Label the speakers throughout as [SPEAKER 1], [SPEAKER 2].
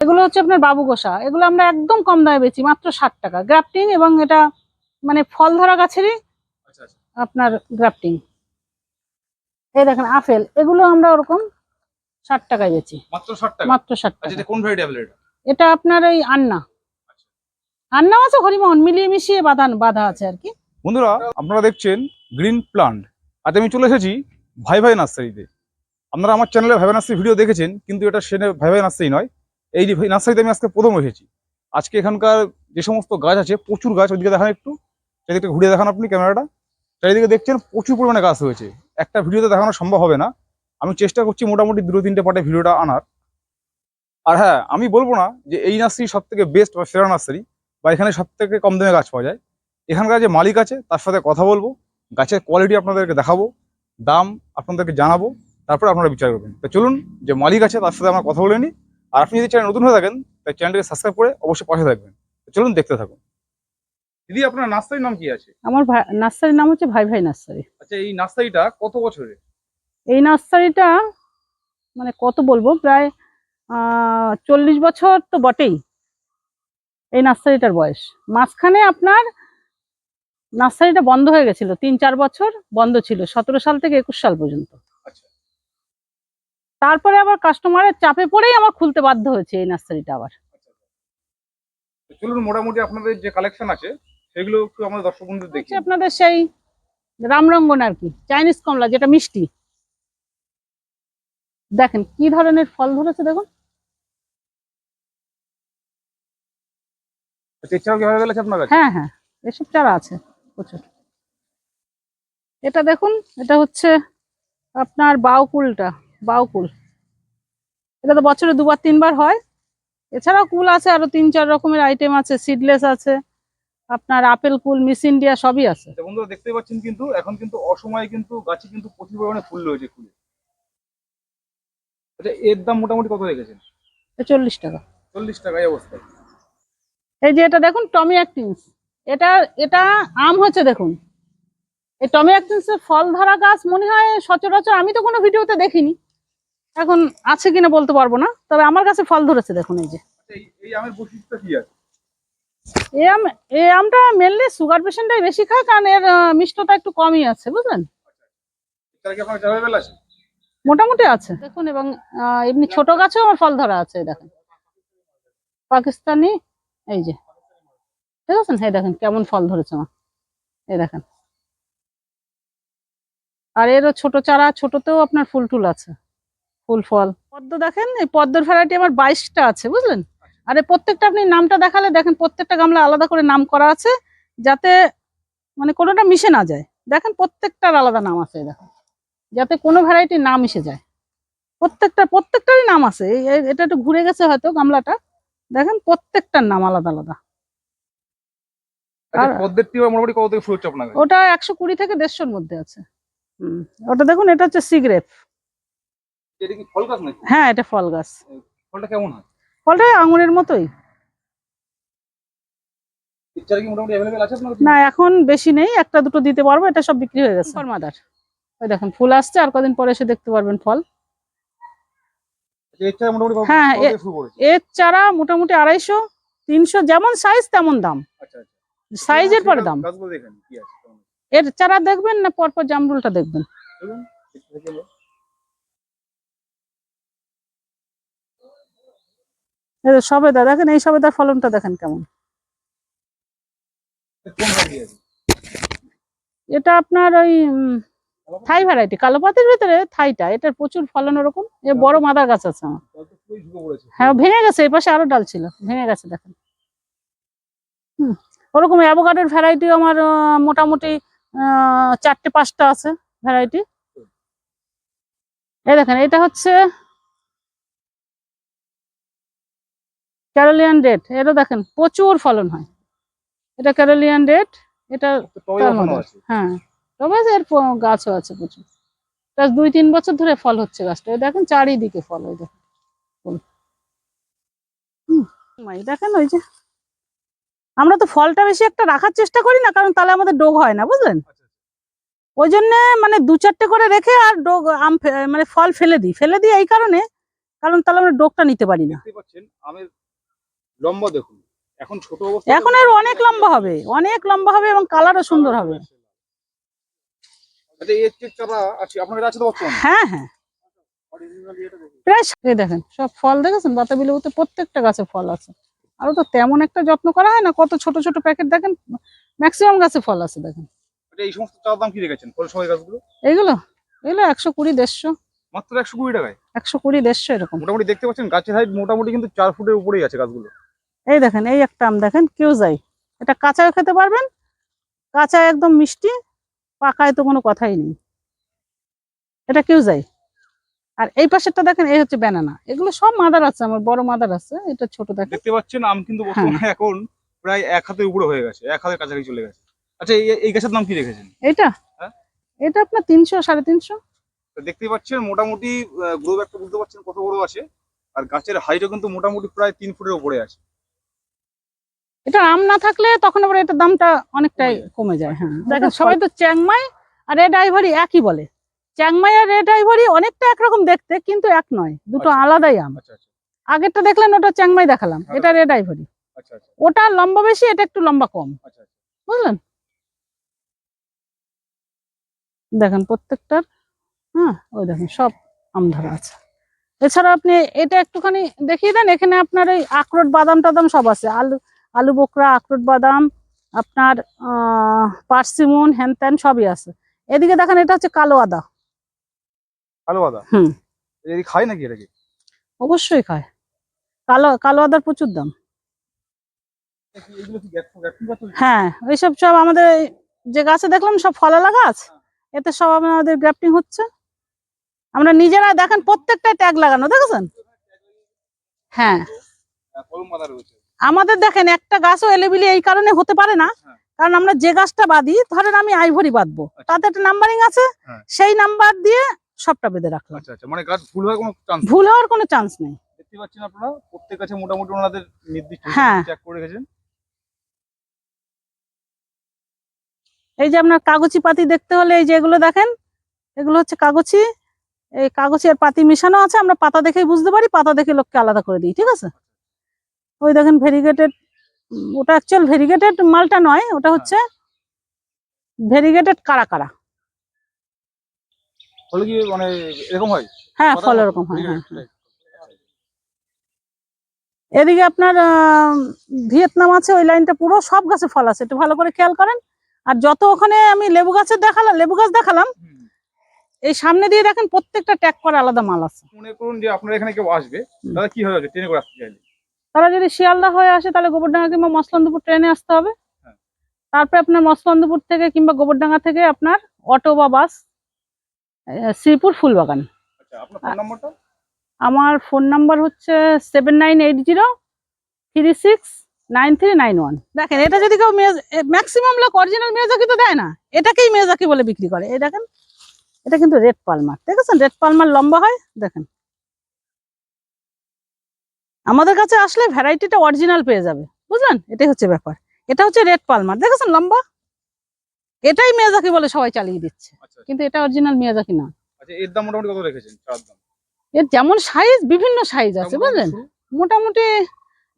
[SPEAKER 1] এগুলো হচ্ছে আপনার বাবু গোসা। এগুলো আমরা একদম কম দামে বেচি মাত্র ষাট টাকা। গ্রাফটিং এবং এটা মানে ফল ধরা গাছেরই
[SPEAKER 2] আচ্ছা আচ্ছা।
[SPEAKER 1] আপনার গ্রাফটিং এই দেখেন আপেল এগুলো আমরা ওরকম ষাট টাকায় বেচি।
[SPEAKER 2] মাত্র ষাট টাকা?
[SPEAKER 1] মাত্র ষাট
[SPEAKER 2] আচ্ছা
[SPEAKER 1] টাকা
[SPEAKER 2] কোন এটা?
[SPEAKER 1] আপনার এই আন্না। আন্না আছে হরিমোহন মিলিয়ে মিশিয়ে বাঁধান বাঁধা আছে আর কি।
[SPEAKER 2] বন্ধুরা আপনারা দেখছেন গ্রিন প্লান্ট আজ আমি চলে এসেছি ভাই ভাই নার্সারিতে। আপনারা আমার চ্যানেলে ভাই ভাই নার্সারি ভিডিও দেখেছেন কিন্তু এটা সেনে ভাই ভাই নার্সারি নয়। এই যে নার্সারিতে আমি আজকে প্রথম এসেছি। আজকে এখানকার যে সমস্ত গাছ আছে, প্রচুর গাছ, ওইদিকে দেখান একটু। চারিদিকে ঘুরে দেখান আপনি ক্যামেরাটা। চারিদিকে দেখছেন প্রচুর পরিমাণে গাছ হয়েছে একটা ভিডিওতে দেখানো সম্ভব হবে না। আমি চেষ্টা করছি মোটামুটি দুটো তিনটে পার্টে ভিডিওটা আনার। আর হ্যাঁ আমি বলব না যে এই নার্সারি সব থেকে বেস্ট বা সেরা নার্সারি, বা এখানে সব থেকে কম দামে গাছ পাওয়া যায়। এখানকার যে মালিক আছে, তার সাথে কথা বলব। গাছের কোয়ালিটি আপনাদেরকে দেখাবো, দাম আপনাদেরকে জানাব, তারপরে আপনারা বিচার করবেন। তো চলুন, যে মালিক আছে, তার সাথে আমরা কথা বলে নিই। আর আপনি যদি চ্যানেল নতুন হয়ে থাকেন তাই চ্যানেলটিকে সাবস্ক্রাইব করে অবশ্যই পাশে থাকবেন। চলুন দেখতে থাকুন। দিদি আপনার নার্সারির নাম কি আছে?
[SPEAKER 1] আমার নার্সারির নাম হচ্ছে ভাই ভাই নার্সারি।
[SPEAKER 2] আচ্ছা এই নার্সারিটা কত বছরের?
[SPEAKER 1] এই নার্সারিটা মানে কত বলব প্রায় চল্লিশ বছর তো বটেই এই নার্সারিটার বয়স। মাঝখানে আপনার নার্সারিটা বন্ধ হয়ে গেছিল তিন চার বছর বন্ধ ছিল সতেরো সাল থেকে একুশ সাল পর্যন্ত। তারপরে আবার কাস্টমারের চাপে পড়েই আমার খুলতে বাধ্য হয়েছে এই নার্সারিটা আবার।
[SPEAKER 2] তো চলুন মোটামুটি আপনাদের যে কালেকশন আছে সেগুলো একটু আমাদের দর্শক বন্ধুদের দেখি
[SPEAKER 1] আপনাদের সেই রামরঙ্গন আর কি চাইনিজ কমলা যেটা মিষ্টি। দেখেন কি ধরনের ফল ধরেছে দেখুন।
[SPEAKER 2] আচ্ছা হ্যাঁ
[SPEAKER 1] হ্যাঁ এসব চারা আছে প্রচুর। এটা দেখুন এটা হচ্ছে আপনার বাউকুলটা। বাউকুল এটা তো বছরে দুবার তিনবার হয়। এছাড়াও কুল আছে আরও তিন চার রকমের আইটেম আছে সিডলেস আছে আপনার আপেল কুল মিস ইন্ডিয়া সবই আছে।
[SPEAKER 2] আচ্ছা বন্ধুরা দেখতে পাচ্ছেন কিন্তু এখন কিন্তু অসময়ে কিন্তু গাছে কিন্তু প্রচুর পরিমাণে ফুল রয়েছে ফুলে আচ্ছা এর দাম মোটামুটি কত রেখেছেন?
[SPEAKER 1] চল্লিশ টাকা।
[SPEAKER 2] চল্লিশ টাকা এই অবস্থায়
[SPEAKER 1] এই যে এটা দেখুন টমি অ্যাক্টিন্স এটা এটা আম হচ্ছে দেখুন। এই টমি অ্যাক্টিন্সের ফল ধরা গাছ মনে হয় সচরাচর আমি তো কোনো ভিডিওতে দেখিনি। এখন আছে কিনা বলতে পারব না তবে আমার কাছে ফল ধরেছে দেখুন এই যে।
[SPEAKER 2] এই এই আমের বৈশিষ্ট্য কি আছে?
[SPEAKER 1] এই আম এই আমটা মেনলি সুগার পেশেন্টটাই বেশি খায় কারণ এর আহ, মিষ্টতা একটু কমই আছে বুঝলেন? মোটামুটি আছে। দেখুন এবং এমনি ছোট গাছেও আমার ফল ধরা আছে দেখেন। পাকিস্তানি এই যে। ঠিক আছে এই দেখেন কেমন ফল ধরেছে আমার। এই দেখেন। আর এরও ছোট চারা ছোটতেও আপনার ফুল টুল আছে। ফুল ফল। পদ্ম দেখেন এই পদ্মর ভ্যারাইটি আমার বাইশটা আছে বুঝলেন? আর এই প্রত্যেকটা আপনি নামটা দেখালে দেখেন প্রত্যেকটা গামলা আলাদা করে নাম করা আছে যাতে মানে কোনোটা মিশে না যায়। দেখেন প্রত্যেকটার আলাদা নাম আছে দেখেন। যাতে কোনো ভ্যারাইটি না মিশে যায়। প্রত্যেকটা প্রত্যেকটারই নাম আছে। এটা একটু ঘুরে গেছে হয়তো গামলাটা। দেখেন প্রত্যেকটার নাম আলাদা আলাদা।
[SPEAKER 2] আচ্ছা
[SPEAKER 1] ওটা একশো কুড়ি থেকে দেড়শোর মধ্যে আছে। ওটা দেখুন এটা হচ্ছে সিগ্রেপ
[SPEAKER 2] এটা কি ফল গাছ নাকি?
[SPEAKER 1] হ্যাঁ এটা ফল গাছ।
[SPEAKER 2] ফলটা কেমন হয়?
[SPEAKER 1] ফলটা আঙুরের মতোই। না এখন বেশি নেই একটা দুটো দিতে পারব এটা সব বিক্রি হয়ে গেছে। মাদার ওই দেখুন ফুল আসছে আর কদিন পরে এসে দেখতে পারবেন ফল।
[SPEAKER 2] আচ্ছা,
[SPEAKER 1] হ্যাঁ, এর চারা মোটামুটি আড়াইশো তিনশো যেমন সাইজ তেমন দাম।
[SPEAKER 2] আচ্ছা আচ্ছা।
[SPEAKER 1] সাইজের পরে দাম।
[SPEAKER 2] গাছগুলো দেখেন কি আছে? কেমন আছে।
[SPEAKER 1] এর চারা দেখবেন না পরপর জামরুলটা দেখবেন
[SPEAKER 2] চলুন দেখতে থাকি আমরা।
[SPEAKER 1] এই যে সবেদা দেখেন এই সবেদার ফলনটা দেখেন কেমন।
[SPEAKER 2] এটা
[SPEAKER 1] আপনার ওই থাই ভ্যারাইটি কালো পাতির ভিতরে থাইটা এটার প্রচুর ফলন ওরকম। এ বড় মাদার গাছ আছে আমার। হ্যাঁ ভেঙে গেছে এই পাশে আরও ডাল ছিল ভেঙে গেছে দেখেন। হুম ওরকম অ্যাভোকাডোর ভ্যারাইটি আমার মোটামুটি আহ, চারটে পাঁচটা আছে ভ্যারাইটি এই দেখেন এটা হচ্ছে ক্যারোলিয়ান রেড এটা দেখেন প্রচুর ফলন হয়। এটা ক্যারোলিয়ান রেড এটা হ্যাঁ তবে এর গাছও আছে প্রচুর। দুই তিন বছর ধরে ফল হচ্ছে গাছটা। দেখেন চারিদিকে ফল ওই দেখেন। দেখেন ওই যে। আমরা তো ফলটা বেশি একটা রাখার চেষ্টা করি না কারণ তাহলে আমাদের ডোগ হয় না বুঝলেন?
[SPEAKER 2] আচ্ছা,
[SPEAKER 1] ওই জন্য মানে দু চারটে করে রেখে আর ডোগ আম মানে ফল ফেলে দিই। ফেলে দিই এই কারণে কারণ তাহলে আমরা ডোগটা নিতে পারি না।
[SPEAKER 2] আমের লম্বা দেখুন। এখন ছোট অবস্থা
[SPEAKER 1] এখন এর অনেক লম্বা হবে অনেক লম্বা হবে এবং কালারও সুন্দর হবে।
[SPEAKER 2] আচ্ছা যে চারা আছে আপনার কাছে আছে তো বর্তমানে?
[SPEAKER 1] হ্যাঁ হ্যাঁ। প্রায় দেখেন। সব ফল দেখেছেন? বাতাবি লেবুতে প্রত্যেকটা গাছে ফল আছে। আরও তো তেমন একটা যত্ন করা হয় না কত ছোট ছোট প্যাকেট দেখেন ম্যাক্সিমাম গাছে ফল আছে দেখেন।
[SPEAKER 2] আচ্ছা এই সমস্ত চারার দাম কি রেখেছেন? ফল সবাই গাছগুলো?
[SPEAKER 1] এইগুলো? এগুলো একশো কুড়ি দেড়শো।
[SPEAKER 2] মাত্র একশো কুড়ি টাকায়?
[SPEAKER 1] একশো কুড়ি দেড়শো এরকম।
[SPEAKER 2] মোটামুটি দেখতে পাচ্ছেন গাছের হাইট মোটামুটি কিন্তু চার ফুটের উপরেই আছে গাছগুলো।
[SPEAKER 1] এই দেখেন এই একটা আম দেখেন কেউ যাই। এটা কাঁচাও খেতে পারবেন কাঁচা একদম মিষ্টি পাকায় তো কোনো কথাই নেই। এটা কেউ যাই। আর এই পাশেরটা দেখেন এই হচ্ছে ব্যানানা এগুলো সব মাদার আছে আমার বড় মাদার আছে এটা ছোট দেখেন।
[SPEAKER 2] দেখতে পাচ্ছেন আম কিন্তু
[SPEAKER 1] হ্যাঁ।
[SPEAKER 2] এখন প্রায় এক হাতের উপরে হয়ে গেছে এক হাতের কাছাকাছি চলে গেছে। আচ্ছা এই গাছের নাম কি রেখেছেন?
[SPEAKER 1] এইটা?
[SPEAKER 2] হ্যাঁ?
[SPEAKER 1] এটা আপনার তিনশো সাড়ে তিনশো?
[SPEAKER 2] দেখতে পাচ্ছেন মোটামুটি গ্রো ব্যাগটা বুঝতে পারছেন কত বড় আছে। আর গাছের হাইটও কিন্তু মোটামুটি প্রায় তিন ফুটের উপরে আছে।
[SPEAKER 1] এটা আম না থাকলে তখন আবার এটার দামটা অনেকটাই কমে যায়। হ্যাঁ। দেখেন সবাই তো চ্যাংমাই আর রেড আইভরি একই বলে। চ্যাংমাই আর রেড আইভরি অনেকটা একরকম দেখতে কিন্তু এক নয় দুটো
[SPEAKER 2] আচ্ছা।
[SPEAKER 1] আলাদাই আম।
[SPEAKER 2] আচ্ছা আচ্ছা।
[SPEAKER 1] আগেরটা দেখলেন ওটা চ্যাংমাই দেখালাম। এটা রেড আইভরি
[SPEAKER 2] আচ্ছা আচ্ছা।
[SPEAKER 1] ওটা লম্বা বেশি এটা একটু লম্বা কম।
[SPEAKER 2] আচ্ছা আচ্ছা।
[SPEAKER 1] বুঝলেন? দেখেন প্রত্যেকটার হ্যাঁ ওই দেখেন সব আম ধরা আছে। এছাড়া আপনি এটা একটুখানি দেখিয়ে দেন এখানে আপনার এই আখরোট বাদাম টাদাম সব আছে। আলু আলু বোকরা আখরোট বাদাম আপনার পার্সিমন হ্যান ত্যান সবই আছে। এদিকে দেখেন এটা হচ্ছে কালো আদা।
[SPEAKER 2] কালো আদা?
[SPEAKER 1] হুম।
[SPEAKER 2] খায় নাকি এটাকে?
[SPEAKER 1] অবশ্যই খায়। কালো কালো আদার প্রচুর দাম। হ্যাঁ ওইসব সব আমাদের যে গাছে দেখলাম সব ফলালা গাছ? এতে সব আমাদের গ্রাফটিং হচ্ছে। আমরা নিজেরা দেখেন প্রত্যেকটা ট্যাগ লাগানো দেখেছেন? হ্যাঁ।
[SPEAKER 2] রয়েছে।
[SPEAKER 1] আমাদের দেখেন একটা গাছও এলেবিলি এই কারণে হতে পারে না।
[SPEAKER 2] হ্যাঁ।
[SPEAKER 1] কারণ আমরা যে গাছটা বাঁধি ধরেন আমি আইভরি বাঁধবো।
[SPEAKER 2] আচ্ছা।
[SPEAKER 1] তাতে একটা নাম্বারিং আছে
[SPEAKER 2] হ্যাঁ।
[SPEAKER 1] সেই নাম্বার দিয়ে সবটা বেঁধে রাখলাম।
[SPEAKER 2] আচ্ছা আচ্ছা। মানে গাছ ভুল হওয়ার কোনো চান্স
[SPEAKER 1] ভুল হওয়ার কোনো চান্স নেই।
[SPEAKER 2] দেখতে পাচ্ছেন আপনারা প্রত্যেক গাছে মোটামুটি ওনাদের নির্দিষ্ট
[SPEAKER 1] হ্যাঁ।
[SPEAKER 2] চেক করে রেখেছেন।
[SPEAKER 1] এই যে আপনার কাগজি পাতি দেখতে হলে এই যে এগুলো দেখেন এগুলো হচ্ছে কাগজি। এই কাগজি আর পাতি মেশানো আছে আমরা পাতা দেখেই বুঝতে পারি পাতা দেখে লোককে আলাদা করে দিই ঠিক আছে? ওই দেখেন ভেরিগেটেড ওটা অ্যাকচুয়াল ভেরিগেটেড মালটা নয় ওটা হচ্ছে ভেরিগেটেড কারা কারা।
[SPEAKER 2] ফলে কি মানে এরকম হয়?
[SPEAKER 1] হ্যাঁ ফল এরকম হয় হ্যাঁ। এদিকে আপনার ভিয়েতনাম আছে ওই লাইনটা পুরো সব গাছে ফল আছে একটু ভালো করে খেয়াল করেন। আর যত ওখানে আমি লেবু গাছের দেখালাম লেবু গাছ দেখালাম এই সামনে দিয়ে দেখেন প্রত্যেকটা ট্যাগ করা আলাদা মাল আছে।
[SPEAKER 2] মনে করুন যে আপনার এখানে কেউ আসবে তাহলে কি হবে ট্রেনে করে আসতে চাইলে।
[SPEAKER 1] তারা যদি শিয়ালদা হয়ে আসে তাহলে গোবরডাঙ্গা কিংবা মসলন্দপুর ট্রেনে আসতে হবে।
[SPEAKER 2] হ্যাঁ।
[SPEAKER 1] তারপরে আপনার মসলন্দপুর থেকে কিংবা গোবরডাঙ্গা থেকে আপনার অটো বা বাস শ্রীপুর ফুলবাগান।
[SPEAKER 2] আচ্ছা
[SPEAKER 1] আমার ফোন নাম্বার হচ্ছে seven nine eight zero three six nine three nine one দেখেন এটা যদি কেউ ম্যাক্সিমাম লোক অরিজিনাল মেয়াজাকি তো দেয় না? এটাকেই মেয়াজাকি বলে বিক্রি করে? এই দেখেন এটা কিন্তু রেড পালমার। দেখেছেন? রেড পালমার লম্বা হয়? দেখেন। আমাদের কাছে আসলে ভ্যারাইটিটা অরিজিনাল পেয়ে যাবে। বুঝলেন? এটাই হচ্ছে ব্যাপার। এটা হচ্ছে রেড পালমার। দেখেছেন লম্বা? এটাই মেয়াজাকি বলে সবাই চালিয়ে দিচ্ছে।
[SPEAKER 2] আচ্ছা আচ্ছা।
[SPEAKER 1] কিন্তু এটা অরিজিনাল মেয়াজাকি না।
[SPEAKER 2] আচ্ছা এর দাম মোটামুটি কত রেখেছেন?
[SPEAKER 1] এর যেমন সাইজ বিভিন্ন সাইজ আছে বুঝলেন? মোটামুটি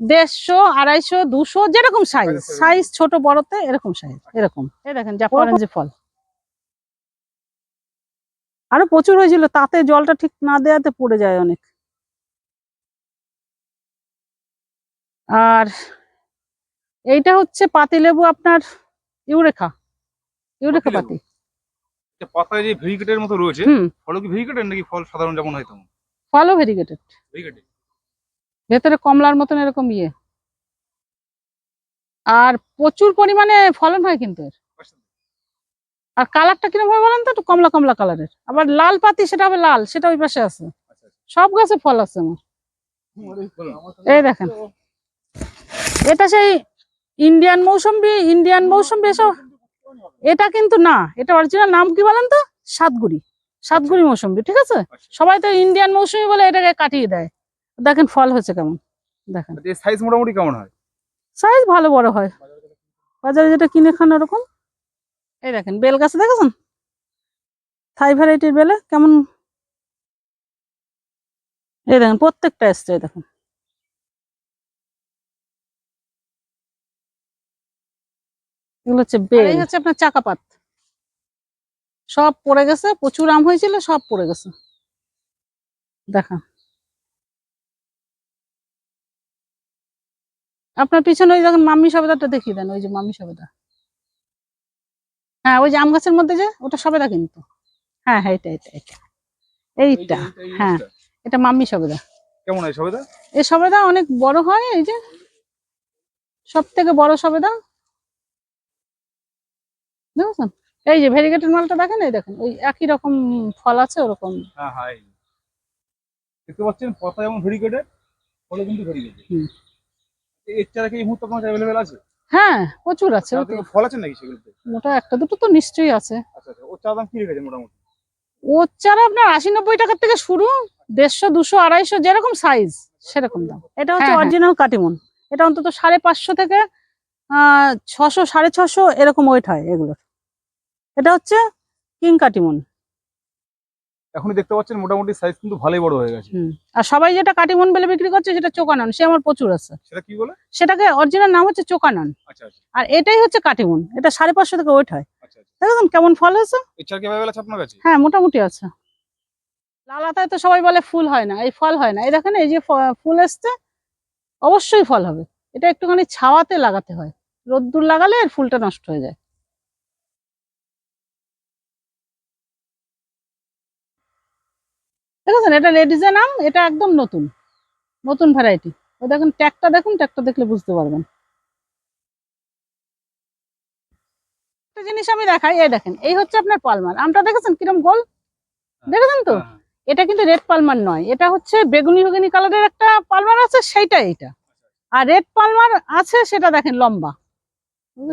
[SPEAKER 1] দেড়শো আড়াইশো দুশো যেরকম সাইজ সাইজ ছোট বড়তে এরকম সাইজ এরকম। এই দেখেন যা অরেঞ্জ ফল। আরও প্রচুর হয়েছিল তাতে জলটা ঠিক না দেওয়াতে পড়ে যায় অনেক। আর এইটা হচ্ছে পাতিলেবু আপনার ইউরেখা ইউরেখা পাতি।
[SPEAKER 2] আচ্ছা, পাতায় যে ভেরিকেটের মতো রয়েছে ফল কি ভেরিকেটের নাকি ফল সাধারণ যেমন হয় তেমন?
[SPEAKER 1] ফলও ভেরিগেটেড
[SPEAKER 2] ভেরিকেটেড।
[SPEAKER 1] ভেতরে কমলার মতন এরকম ইয়ে। আর প্রচুর পরিমাণে ফলন হয় কিন্তু এর। আর কালারটা কীরকম হবে বলেন তো? একটু কমলা কমলা কালারের। আবার লাল পাতি সেটা হবে লাল সেটা ওই পাশে আছে।
[SPEAKER 2] আচ্ছা
[SPEAKER 1] সব গাছে ফল আছে আমার। এই দেখেন। এটা সেই ইন্ডিয়ান মৌসুম্বি ইন্ডিয়ান মৌসুম্বি এসব এটা কিন্তু না এটা অরিজিনাল নাম কি বলেন তো? সাতগুড়ি। সাতগুড়ি মৌসুম্বি ঠিক আছে। সবাই তো ইন্ডিয়ান মৌসুমি বলে এটাকে কাটিয়ে দেয়। দেখেন ফল হচ্ছে কেমন। দেখেন।
[SPEAKER 2] সাইজ মোটামুটি কেমন হয়?
[SPEAKER 1] সাইজ ভালো বড় হয়। বাজারে যেটা কিনে খান ওরকম। এই দেখেন বেল গাছে দেখেছেন? থাই ভ্যারাইটির বেলে কেমন? এই দেখেন প্রত্যেকটা এসছে দেখুন। এগুলো হচ্ছে বেল এই হচ্ছে আপনার চাকাপাত সব পড়ে গেছে প্রচুর আম হয়েছিল সব পড়ে গেছে। দেখা। আপনার পিছনে ওই দেখেন মাম্মি সবেদাটা দেখিয়ে দেন ওই যে মাম্মি সবেদা। হ্যাঁ ওই যে আম গাছের মধ্যে যে ওটা সবেদা কিন্তু। হ্যাঁ হ্যাঁ এটা এটা এটা। এইটা হ্যাঁ এটা মাম্মি সবেদা।
[SPEAKER 2] কেমন হয় সবেদা?
[SPEAKER 1] এই সবেদা অনেক বড় হয় এই যে। সব থেকে বড় সবেদা। দেখেছেন? এই যে ভেরিগেটেড মালটা দেখেন? এই দেখেন ওই একই রকম ফল আছে ওরকম।
[SPEAKER 2] হ্যাঁ হ্যাঁ দেখতে পাচ্ছেন পাতা যেমন ভেরিকেটেড ফলে কিন্তু ভেরিকেটেড
[SPEAKER 1] হুম।
[SPEAKER 2] এর চারা কি এই মুহূর্তে আপনার অ্যাভেলেবেল আছে?
[SPEAKER 1] হ্যাঁ প্রচুর আছে
[SPEAKER 2] চারা
[SPEAKER 1] ওই তো।
[SPEAKER 2] থেকে ফল আছে নাকি সেগুলোতে?
[SPEAKER 1] মোটা একটা দুটো তো নিশ্চয়ই আছে।
[SPEAKER 2] আচ্ছা আচ্ছা ওর চারা দাম কি রেখেছে মোটামুটি?
[SPEAKER 1] ওর চারা আপনার আশি নব্বই টাকার থেকে শুরু দেড়শো দুশো আড়াইশো যেরকম সাইজ সেরকম দাম। এটা হচ্ছে
[SPEAKER 2] হ্যাঁ।
[SPEAKER 1] অরিজিনাল কাটিমন এটা অন্তত সাড়ে পাঁচশো থেকে আহ ছশো সাড়ে ছশো এরকম ওয়েট হয় এগুলোর। এটা হচ্ছে কিং কাটিমন।
[SPEAKER 2] এখনই দেখতে পাচ্ছেন মোটামুটি সাইজ কিন্তু ভালোই বড় হয়ে গেছে।
[SPEAKER 1] আর সবাই যেটা কাটিমন বলে বিক্রি করছে সেটা চোকানন সে আমার প্রচুর আছে।
[SPEAKER 2] সেটা কি বলে?
[SPEAKER 1] সেটাকে অরিজিনাল নাম হচ্ছে চোকানন।
[SPEAKER 2] আচ্ছা আচ্ছা।
[SPEAKER 1] আর এটাই হচ্ছে কাটিমন এটা সাড়ে পাঁচশো থেকে ওয়েট হয়।
[SPEAKER 2] আচ্ছা আচ্ছা।
[SPEAKER 1] দেখুন কেমন ফল হয়েছে।
[SPEAKER 2] চারা কি আছে আপনার কাছে?
[SPEAKER 1] হ্যাঁ মোটামুটি আছে। লাল আতায় তো সবাই বলে ফুল হয় না এই ফল হয় না। এই দেখেন এই যে ফুল আসছে অবশ্যই ফল হবে। এটা একটুখানি ছাওয়াতে লাগাতে হয়। রোদ্দুর লাগালে এর ফুলটা নষ্ট হয়ে যায়। দেখেছেন এটা লেডিজের নাম এটা একদম নতুন নতুন ভ্যারাইটি ওই দেখুন ট্যাগটা দেখুন ট্যাগটা দেখলে বুঝতে পারবেন। একটা জিনিস আমি দেখাই এই দেখেন এই হচ্ছে আপনার পালমার আমটা দেখেছেন কিরম গোল? দেখেছেন তো?
[SPEAKER 2] হ্যাঁ,
[SPEAKER 1] এটা কিন্তু রেড পালমার নয় এটা হচ্ছে বেগুনি বেগুনি কালারের একটা পালমার আছে সেইটা এইটা। আর রেড পালমার আছে সেটা দেখেন লম্বা।
[SPEAKER 2] হ্যাঁ।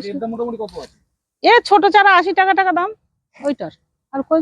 [SPEAKER 2] আছে?
[SPEAKER 1] এ ছোট চারা আশি টাকা টাকা দাম ওইটার। আর কই